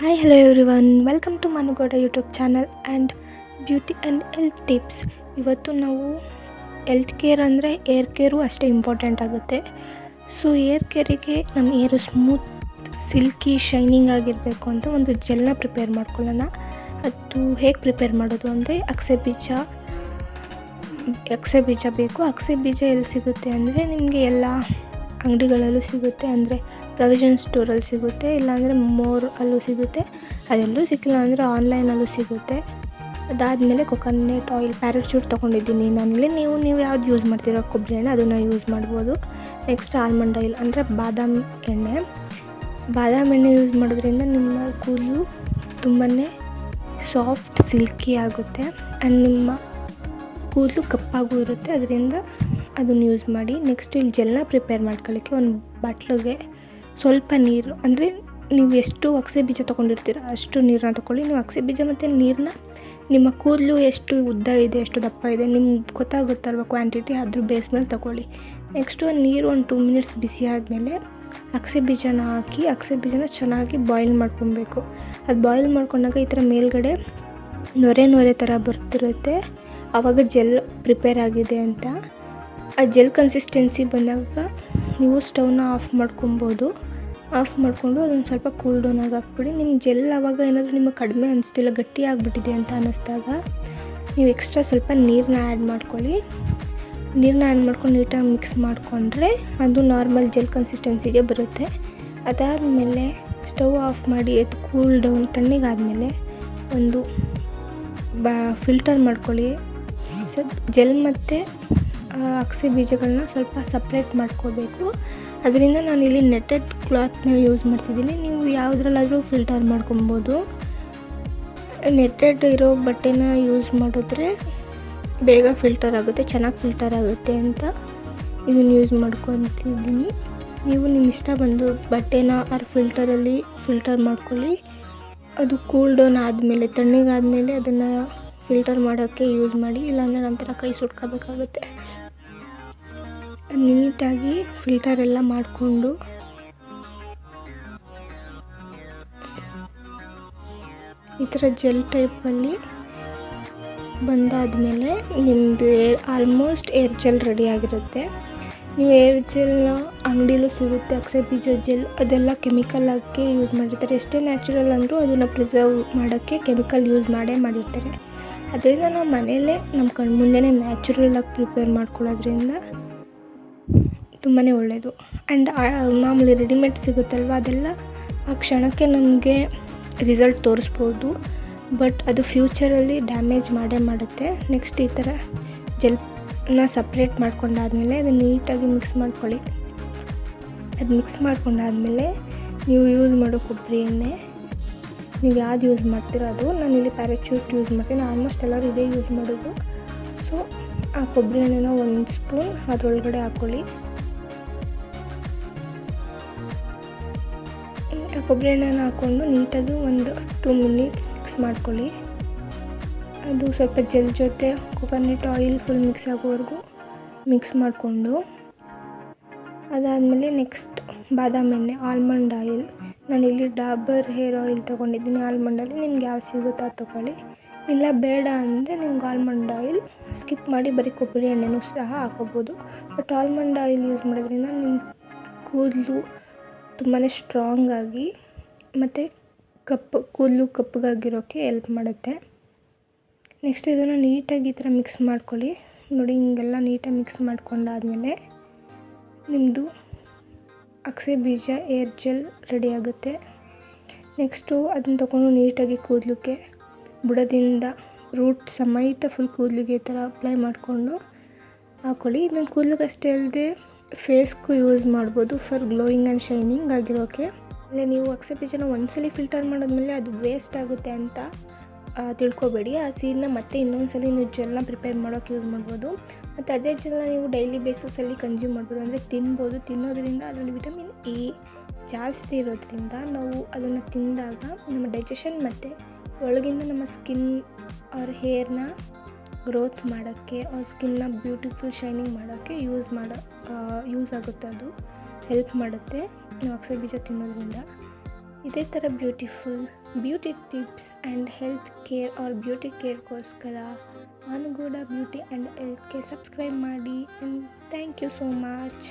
Hi hello everyone welcome to Manugowda YouTube channel and beauty and health tips ಇವತ್ತು ನಾವು health care ಅಂದರೆ hair care ಅಷ್ಟೇ important ಆಗುತ್ತೆ. So hair ಕೇರಿಗೆ ನಮ್ಮ ಏರು ಸ್ಮೂತ್ ಸಿಲ್ಕಿ ಶೈನಿಂಗ್ ಆಗಿರಬೇಕು ಅಂತ ಒಂದು ಜೆಲ್ನ ಪ್ರಿಪೇರ್ ಮಾಡ್ಕೊಳ್ಳೋಣ. ಅದು ಹೇಗೆ ಪ್ರಿಪೇರ್ ಮಾಡೋದು ಅಂದರೆ ಅಕ್ಸೆ ಬೀಜ ಅಕ್ಸೆ ಬೀಜ ಬೇಕು. ಅಕ್ಸೆ ಬೀಜ ಎಲ್ಲಿ ಸಿಗುತ್ತೆ ಅಂದರೆ ನಿಮಗೆ ಎಲ್ಲ ಅಂಗಡಿಗಳಲ್ಲೂ ಸಿಗುತ್ತೆ. ಅಂದರೆ ಪ್ರೊವಿಷನ್ ಸ್ಟೋರಲ್ಲಿ ಸಿಗುತ್ತೆ, ಇಲ್ಲಾಂದರೆ ಮೋರ್ ಅಲ್ಲೂ ಸಿಗುತ್ತೆ, ಅದೆಲ್ಲೂ ಸಿಕ್ಕಿಲ್ಲ ಅಂದರೆ ಆನ್ಲೈನಲ್ಲೂ ಸಿಗುತ್ತೆ. ಅದಾದಮೇಲೆ ಕೊಕೊನೆಟ್ ಆಯಿಲ್ ಪ್ಯಾರಾಚೂಟ್ ತೊಗೊಂಡಿದ್ದೀನಿ ನಾನಿಲ್ಲಿ. ನೀವು ನೀವು ಯಾವ್ದು ಯೂಸ್ ಮಾಡ್ತೀರೋ? ಕೊಬ್ಬರಿ ಎಣ್ಣೆ, ಅದನ್ನು ಯೂಸ್ ಮಾಡ್ಬೋದು. ನೆಕ್ಸ್ಟ್ ಆಲ್ಮಂಡ್ ಆಯಿಲ್ ಅಂದರೆ ಬಾದಾಮ್ ಎಣ್ಣೆ. ಬಾದಾಮ್ ಎಣ್ಣೆ ಯೂಸ್ ಮಾಡೋದ್ರಿಂದ ನಿಮ್ಮ ಕೂದಲು ತುಂಬಾ ಸಾಫ್ಟ್ ಸಿಲ್ಕಿ ಆಗುತ್ತೆ. ಆ್ಯಂಡ್ ನಿಮ್ಮ ಕೂದಲು ಕಪ್ಪಾಗೂ ಇರುತ್ತೆ. ಅದರಿಂದ ಅದನ್ನು ಯೂಸ್ ಮಾಡಿ. ನೆಕ್ಸ್ಟ್ ಇಲ್ಲಿ ಜೆಲ್ನ ಪ್ರಿಪೇರ್ ಮಾಡ್ಕೊಳ್ಳಿಕ್ಕೆ ಒಂದು ಬಾಟ್ಲಿಗೆ ಸ್ವಲ್ಪ ನೀರು, ಅಂದರೆ ನೀವು ಎಷ್ಟು ಅಗಸೆ ಬೀಜ ತೊಗೊಂಡಿರ್ತೀರ, ಅಷ್ಟು ನೀರನ್ನ ತೊಗೊಳ್ಳಿ ನೀವು ಅಗಸೆ ಬೀಜ ಮತ್ತು ನೀರನ್ನ ನಿಮ್ಮ ಕೂದಲು ಎಷ್ಟು ಉದ್ದ ಇದೆ, ಎಷ್ಟು ದಪ್ಪ ಇದೆ, ನಿಮ್ಗೆ ಗೊತ್ತಾಗುತ್ತಲ್ವ ಕ್ವಾಂಟಿಟಿ ಅದ್ರ ಬೇಸ್ ಮೇಲೆ ತೊಗೊಳ್ಳಿ ನೆಕ್ಸ್ಟು ನೀರು ಒಂದು ಟೂ ಮಿನಿಟ್ಸ್ ಬಿಸಿ ಆದಮೇಲೆ ಅಗಸೆ ಬೀಜನ ಹಾಕಿ, ಅಗಸೆ ಬೀಜನ ಚೆನ್ನಾಗಿ ಬಾಯ್ಲ್ ಮಾಡ್ಕೊಬೇಕು. ಅದು ಬಾಯ್ಲ್ ಮಾಡ್ಕೊಂಡಾಗ ಈ ಥರ ಮೇಲ್ಗಡೆ ನೊರೆ ನೊರೆ ಥರ ಬರ್ತಿರುತ್ತೆ. ಆವಾಗ ಜೆಲ್ ಪ್ರಿಪೇರ್ ಆಗಿದೆ ಅಂತ. ಆ ಜೆಲ್ ಕನ್ಸಿಸ್ಟೆನ್ಸಿ ಬಂದಾಗ ನೀವು ಸ್ಟವ್ನ ಆಫ್ ಮಾಡ್ಕೊಬೋದು. ಆಫ್ ಮಾಡಿಕೊಂಡು ಅದೊಂದು ಸ್ವಲ್ಪ ಕೂಲ್ ಡೌನ್ ಆಗಿ ಹಾಕ್ಬಿಡಿ. ನಿಮ್ಮ ಜೆಲ್ ಆವಾಗ ಏನಾದರೂ ನಿಮಗೆ ಕಡಿಮೆ ಅನಿಸ್ತಿಲ್ಲ ಗಟ್ಟಿ ಆಗಿಬಿಟ್ಟಿದೆ ಅಂತ ಅನ್ನಿಸ್ದಾಗ ನೀವು ಎಕ್ಸ್ಟ್ರಾ ಸ್ವಲ್ಪ ನೀರನ್ನ ಆ್ಯಡ್ ಮಾಡ್ಕೊಳ್ಳಿ. ನೀರನ್ನ ಆ್ಯಡ್ ಮಾಡ್ಕೊಂಡು ನೀಟಾಗಿ ಮಿಕ್ಸ್ ಮಾಡಿಕೊಂಡ್ರೆ ಅದು ನಾರ್ಮಲ್ ಜೆಲ್ ಕನ್ಸಿಸ್ಟೆನ್ಸಿಗೆ ಬರುತ್ತೆ. ಅದಾದಮೇಲೆ ಸ್ಟವ್ ಆಫ್ ಮಾಡಿ ಅದು ಕೂಲ್ ಡೌನ್ ತಣ್ಣಗಾದಮೇಲೆ ಒಂದು ಬಾ ಫಿಲ್ಟರ್ ಮಾಡ್ಕೊಳ್ಳಿ. ಸೊ ಜೆಲ್ ಮತ್ತು ಅಗಸೆ ಬೀಜಗಳನ್ನ ಸ್ವಲ್ಪ ಸಪ್ರೇಟ್ ಮಾಡ್ಕೋಬೇಕು. ಅದರಿಂದ ನಾನಿಲ್ಲಿ ನೆಟ್ಟೆಡ್ ಕ್ಲಾತ್ನ ಯೂಸ್ ಮಾಡ್ತಿದ್ದೀನಿ. ನೀವು ಯಾವುದ್ರಲ್ಲಾದರೂ ಫಿಲ್ಟರ್ ಮಾಡ್ಕೊಬೋದು. ನೆಟ್ಟೆಡ್ ಇರೋ ಬಟ್ಟೆನ ಯೂಸ್ ಮಾಡಿದ್ರೆ ಬೇಗ ಫಿಲ್ಟರ್ ಆಗುತ್ತೆ, ಚೆನ್ನಾಗಿ ಫಿಲ್ಟರ್ ಆಗುತ್ತೆ ಅಂತ ಇದನ್ನು ಯೂಸ್ ಮಾಡ್ಕೊತಿದ್ದೀನಿ. ನೀವು ನಿಮ್ಮ ಇಷ್ಟ ಬಂದು ಬಟ್ಟೆನ ಆರ್ ಫಿಲ್ಟರಲ್ಲಿ ಫಿಲ್ಟರ್ ಮಾಡ್ಕೊಳ್ಳಿ. ಅದು ಕೂಲ್ ಡೌನ್ ಆದಮೇಲೆ, ತಣ್ಣಗಾದಮೇಲೆ ಅದನ್ನು ಫಿಲ್ಟರ್ ಮಾಡೋಕ್ಕೆ ಯೂಸ್ ಮಾಡಿ, ಇಲ್ಲಾಂದರೆ ನಂತರ ಕೈ ಸುಟ್ಕೋಬೇಕಾಗುತ್ತೆ. ನೀಟಾಗಿ ಫಿಲ್ಟರ್ ಎಲ್ಲ ಮಾಡಿಕೊಂಡು ಈ ಥರ ಜೆಲ್ ಟೈಪಲ್ಲಿ ಬಂದಾದಮೇಲೆ ನಿಮ್ಮದು hair almost hair gel ready ಆಗಿರುತ್ತೆ. ನೀವು ಏರ್ ಜೆಲ್ನ ಅಂಗಡಿಲೂ ಸಿಗುತ್ತೆ ಅಕ್ಸೆ ಬೀಜ ಜೆಲ್ ಅದೆಲ್ಲ ಕೆಮಿಕಲ್ ಹಾಕಿ ಯೂಸ್ ಮಾಡಿರ್ತಾರೆ. ಎಷ್ಟೇ ನ್ಯಾಚುರಲ್ ಅಂದರೂ ಅದನ್ನು ಪ್ರಿಸರ್ವ್ ಮಾಡೋಕ್ಕೆ ಕೆಮಿಕಲ್ ಯೂಸ್ ಮಾಡೇ ಮಾಡಿರ್ತಾರೆ. ಅದರಿಂದ ನಾವು ಮನೆಯಲ್ಲೇ ನಮ್ಮ ನ್ಯಾಚುರಲ್ ನ್ಯಾಚುರಲಾಗಿ ಪ್ರಿಪೇರ್ ಮಾಡ್ಕೊಳ್ಳೋದ್ರಿಂದ ತುಂಬಾ ಒಳ್ಳೆಯದು ಆ್ಯಂಡ್ ಮಾಮೂಲಿ ರೆಡಿಮೇಡ್ ಸಿಗುತ್ತಲ್ವ ಅದೆಲ್ಲ? ಆ ಕ್ಷಣಕ್ಕೆ ನಮಗೆ ರಿಸಲ್ಟ್ ತೋರಿಸ್ಬೋದು. ಬಟ್ ಅದು ಫ್ಯೂಚರಲ್ಲಿ ಡ್ಯಾಮೇಜ್ ಮಾಡೇ ಮಾಡುತ್ತೆ. ನೆಕ್ಸ್ಟ್ ಈ ಥರ ಜೆಲ್ನ ಸಪ್ರೇಟ್ ಮಾಡ್ಕೊಂಡಾದಮೇಲೆ ಅದು ನೀಟಾಗಿ ಮಿಕ್ಸ್ ಮಾಡ್ಕೊಳ್ಳಿ. ಅದು ಮಿಕ್ಸ್ ಮಾಡ್ಕೊಂಡಾದಮೇಲೆ ನೀವು ಯೂಸ್ ಮಾಡೋ ಕೊಬ್ಬರಿ ಎಣ್ಣೆ, ನೀವು ಯಾವ್ದು ಯೂಸ್ ಮಾಡ್ತೀರೋ ಅದು. ನಾನು ಇಲ್ಲಿ ಪ್ಯಾರಾಚೂಟ್ ಯೂಸ್ ಮಾಡ್ತೀನಿ. ಆಲ್ಮೋಸ್ಟ್ ಎಲ್ಲರೂ ಇದೇ ಯೂಸ್ ಮಾಡೋದು. ಸೊ ಆ ಕೊಬ್ಬರಿ ಎಣ್ಣೆನ ಒಂದು ಸ್ಪೂನ್ ಅದರೊಳಗಡೆ ಹಾಕ್ಕೊಳ್ಳಿ ಕೊಬ್ಬರಿ ಎಣ್ಣೆನ ಹಾಕ್ಕೊಂಡು ನೀಟಾಗಿ ಒಂದು ಟೂ ಮಿನಿಟ್ಸ್ ಮಿಕ್ಸ್ ಮಾಡ್ಕೊಳ್ಳಿ. ಅದು ಸ್ವಲ್ಪ ಜೆಲ್ ಜೊತೆ, ಕೊಕೊನೆಟ್ ಆಯಿಲ್ ಫುಲ್ ಮಿಕ್ಸ್ ಆಗೋವರೆಗೂ ಮಿಕ್ಸ್ ಮಾಡಿಕೊಂಡು, ಅದಾದಮೇಲೆ ನೆಕ್ಸ್ಟ್ ಬಾದಾಮಿ ಎಣ್ಣೆ, ಆಲ್ಮಂಡ್ ಆಯಿಲ್. ನಾನಿಲ್ಲಿ ಡಾಬರ್ ಹೇರ್ ಆಯಿಲ್ ತೊಗೊಂಡಿದ್ದೀನಿ. ಆಲ್ಮಂಡಲ್ಲಿ ನಿಮ್ಗೆ ಯಾವ ಸಿಗುತ್ತೋ ಅದು ತೊಗೊಳ್ಳಿ. ಇಲ್ಲ ಬೇಡ ಅಂದರೆ ನಿಮ್ಗೆ ಆಲ್ಮಂಡ್ ಆಯಿಲ್ ಸ್ಕಿಪ್ ಮಾಡಿ ಬರೀ ಕೊಬ್ಬರಿ ಎಣ್ಣೆನೂ ಸಹ ಹಾಕೋಬೋದು. ಬಟ್ ಆಲ್ಮಂಡ್ ಆಯಿಲ್ ಯೂಸ್ ಮಾಡೋದ್ರಿಂದ ನಿಮ್ಮ ಕೂದಲು ತುಂಬಾ ಸ್ಟ್ರಾಂಗ್ ಆಗಿ ಮತ್ತು ಕಪ್ಪು ಕೂದಲು ಕಪ್ಪಗಾಗಿರೋಕ್ಕೆ ಎಲ್ಪ್ ಮಾಡುತ್ತೆ. ನೆಕ್ಸ್ಟ್ ಇದನ್ನು ನೀಟಾಗಿ ಈ ಥರ ಮಿಕ್ಸ್ ಮಾಡ್ಕೊಳ್ಳಿ. ನೋಡಿ ಹಿಂಗೆಲ್ಲ ನೀಟಾಗಿ ಮಿಕ್ಸ್ ಮಾಡ್ಕೊಂಡಾದಮೇಲೆ ನಿಮ್ಮದು ಅಕ್ಸೆ ಬೀಜ ಏರ್ ಜೆಲ್ ರೆಡಿ ಆಗುತ್ತೆ. ನೆಕ್ಸ್ಟು ಅದನ್ನ ತೊಗೊಂಡು ನೀಟಾಗಿ ಕೂದಲಿಗೆ ಬುಡದಿಂದ ರೂಟ್ ಸಮೇತ ಫುಲ್ ಕೂದಲಿಗೆ ಈ ಥರ ಅಪ್ಲೈ ಮಾಡಿಕೊಂಡು ಹಾಕ್ಕೊಳ್ಳಿ ಇದನ್ನು ಕೂದಲಿಗೆ ಅಷ್ಟೇ ಅಲ್ಲದೆ ಫೇಸ್ಗೂ ಯೂಸ್ ಮಾಡ್ಬೋದು ಫಾರ್ ಗ್ಲೋಯಿಂಗ್ ಆ್ಯಂಡ್ ಶೈನಿಂಗ್ ಆಗಿರೋಕ್ಕೆ ಅಲ್ಲೇ ನೀವು ಅಕ್ಸೆಪ್ಟೇಷನ್ ಒಂದ್ಸಲಿ ಫಿಲ್ಟರ್ ಮಾಡಿದ್ಮೇಲೆ ಅದು ವೇಸ್ಟ್ ಆಗುತ್ತೆ ಅಂತ ತಿಳ್ಕೊಬೇಡಿ. ಆ ಸೀಡನ್ನ ಮತ್ತೆ ಇನ್ನೊಂದು ಸಲ ನೀವು ಜೆಲ್ನ ಪ್ರಿಪೇರ್ ಮಾಡೋಕ್ಕೆ ಯೂಸ್ ಮಾಡ್ಬೋದು. ಮತ್ತು ಅದೇ ಜೆಲ್ನ ನೀವು ಡೈಲಿ ಬೇಸಿಸಲ್ಲಿ ಕನ್ಸ್ಯೂಮ್ ಮಾಡ್ಬೋದು. ಅಂದರೆ ತಿನ್ಬೋದು. ತಿನ್ನೋದ್ರಿಂದ ಅದರಲ್ಲಿ ವಿಟಮಿನ್ ಇ ಜಾಸ್ತಿ ಇರೋದ್ರಿಂದ ನಾವು ಅದನ್ನು ತಿಂದಾಗ ನಮ್ಮ ಡೈಜೆಷನ್ ಮತ್ತು ಒಳಗಿಂದ ನಮ್ಮ ಸ್ಕಿನ್ ಅವ್ರ ಹೇರ್ನ ಗ್ರೋತ್ ಮಾಡೋಕ್ಕೆ ಅವ್ರ ಸ್ಕಿನ್ನ ಬ್ಯೂಟಿಫುಲ್ ಶೈನಿಂಗ್ ಮಾಡೋಕ್ಕೆ ಯೂಸ್ ಮಾಡೋ ಯೂಸ್ ಆಗುತ್ತೆ ಅದು. ಹೆಲ್ಪ್ ಮಾಡುತ್ತೆ ಅಗಸೆ ಬೀಜ ತಿನ್ನೋದ್ರಿಂದ. ಇದೇ ಥರ beautiful beauty tips and health care or beauty ಕೇರ್ಗೋಸ್ಕರ ಅನುಗೂಡ ಬ್ಯೂಟಿ ಆ್ಯಂಡ್ ಹೆಲ್ತ್ಗೆ ಸಬ್ಸ್ಕ್ರೈಬ್ ಮಾಡಿ and thank you so much